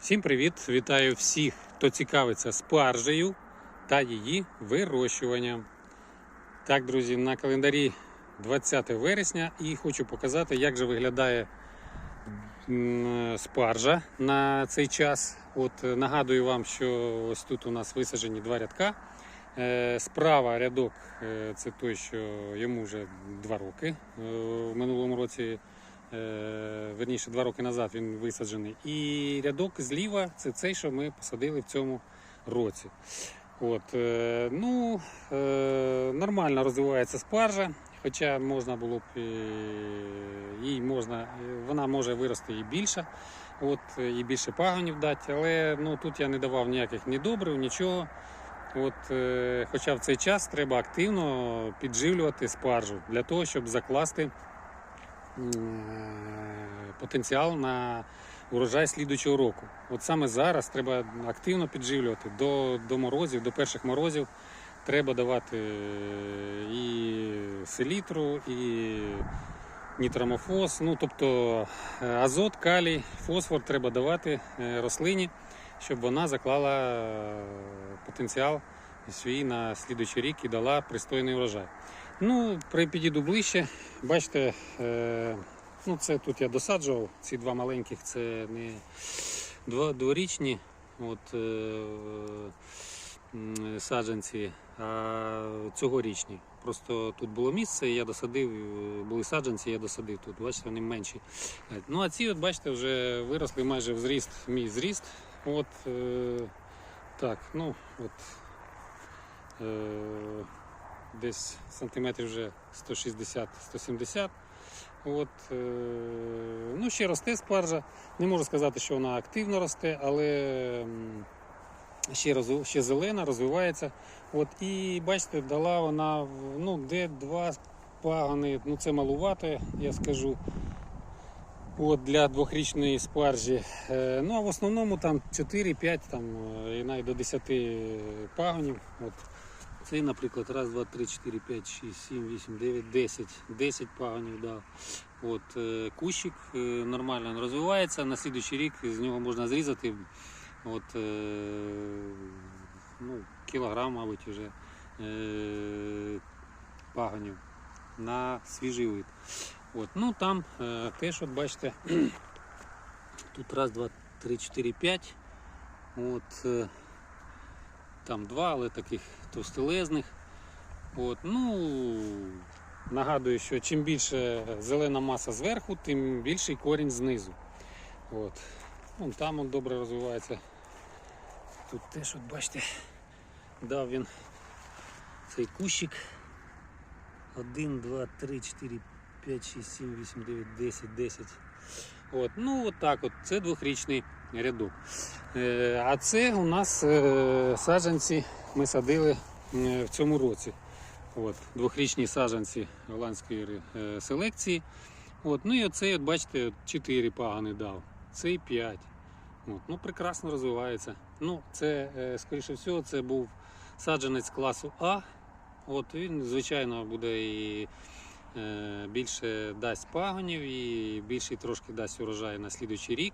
Всім привіт! Вітаю всіх, хто цікавиться спаржею та її вирощуванням. Так, друзі, на календарі 20 вересня і хочу показати, як же виглядає спаржа на цей час. От е, нагадую вам, що ось тут у нас висаджені два рядка. Е, Справа рядок е, це той, що йому вже два роки. В минулому році верніше два роки назад він висаджений. І рядок зліва це цей, що ми посадили в цьому році. От, е, ну, е, нормально розвивається спаржа, хоча можна було б е, їй можна, е, вона може вирости і більше, от, е, і більше пагонів дати, але ну, тут я не давав ніяких ні добрив, нічого. От, е, хоча в цей час треба активно підживлювати спаржу для того, щоб закласти е, потенціал на урожай слідучого року. От саме зараз треба активно підживлювати до, до морозів, до перших морозів. Треба давати е, і селітру, і нітрамофос, ну тобто е, азот, калій, фосфор треба давати е, рослині, щоб вона заклала е, потенціал свій на слідуючий рік і дала пристойний урожай. Ну, при підійду ближче, бачите, е, ну це тут я досаджував. Ці два маленьких це не два дворічні от, е, саджанці, а цьогорічні. Просто тут було місце, я досадив, е, були саджанці, я досадив тут. Бачите, вони менші. Ну а ці, от бачите, вже виросли майже в зріст, мій зріст. От, е, так, ну от. Е, десь сантиметрів вже 160-170. От, е, ну, ще росте спаржа. Не можу сказати, що вона активно росте, але ще, розу- ще зелена, розвивається. От, і бачите, дала вона ну, де два пагони, ну це малувато, я скажу. От, для двохрічної спаржі. Е, ну а в основному там 4-5 там, е, і навіть до 10 пагонів. От. Цей, наприклад, раз, два, три, чотири, п'ять, шість, сім, вісім, дев'ять, десять. Десять пагонів дав. От, е, кущик е, нормально розвивається. На слідуючий рік з нього можна зрізати от, е, ну, кілограм, мабуть, вже пагонів на свіжий вид. От, ну там теж, от бачите, тут раз, два, три, чотири, п'ять. От, там два, але таких товстелезних. От, ну, нагадую, що чим більше зелена маса зверху, тим більший корінь знизу. От. Вон там он добре розвивається. Тут теж, от бачите, дав він цей кущик. 1, 2, 3, 4, 5, 6, 7, 8, 9, 10, 10. От. Ну, от от. Це двохрічний рядок. Е, А це у нас е, саджанці ми садили е, в цьому році. От, двохрічні саджанці голландської селекції. От, ну і оцей, от, бачите, 4 пагани дав, цей 5. От, ну, прекрасно розвивається. Ну, це, скоріше всього, це був саджанець класу А. От, він, звичайно, буде і більше дасть пагонів і більше трошки дасть урожай на слідуючий рік,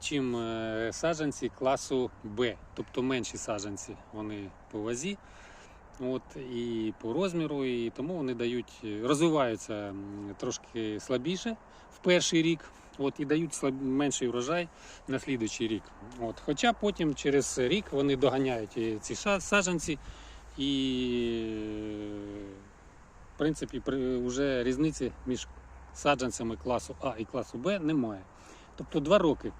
чим е, саджанці класу Б, тобто менші саджанці вони по вазі. От, і по розміру, і тому вони дають, розвиваються трошки слабіше в перший рік, от, і дають слаб, менший урожай на слідуючий рік. От, хоча потім через рік вони доганяють ці саджанці, і принципі вже різниці між саджанцями класу А і класу Б немає. Тобто два роки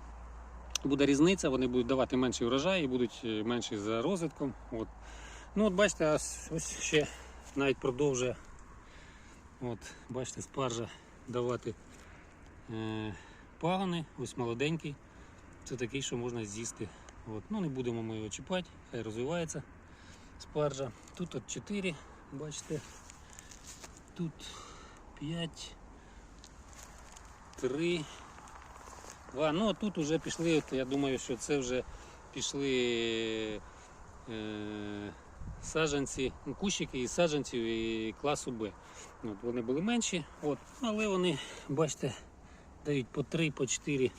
буде різниця, вони будуть давати менший урожай і будуть е, менші за розвитком. От. Ну от бачите, ось ще навіть продовжує. От, бачите, спаржа давати е, пагони, ось молоденький. Це такий, що можна з'їсти. От. Ну не будемо ми його чіпати, хай розвивається спаржа. Тут от 4, бачите, тут 5, 3, 2. Ну а тут вже пішли, я думаю, що це вже пішли. Е, саджанці, ну, кущики і саджанців і класу Б. От, вони були менші, от, але вони, бачите, дають по 3, по 4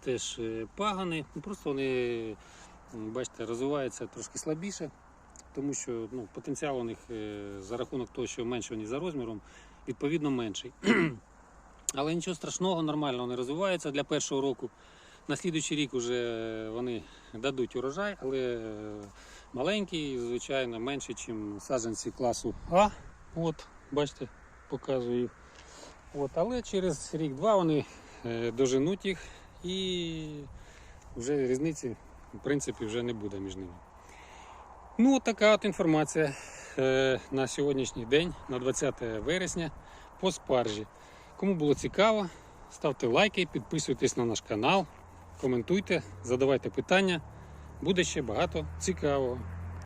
теж е, пагани. Ну, просто вони, бачите, розвиваються трошки слабіше, тому що ну, потенціал у них е, за рахунок того, що менше вони за розміром, відповідно менший. Але нічого страшного, нормально вони розвиваються для першого року. На слідуючий рік вже вони дадуть урожай, але е, маленький, звичайно, менший, ніж саджанці класу А. От, бачите, показую їх. Але через рік-два вони е, доженуть їх і вже різниці в принципі вже не буде між ними. Ну, от така от інформація е, на сьогоднішній день, на 20 вересня, по спаржі. Кому було цікаво, ставте лайки, підписуйтесь на наш канал, коментуйте, задавайте питання. Буде ще багато цікавого.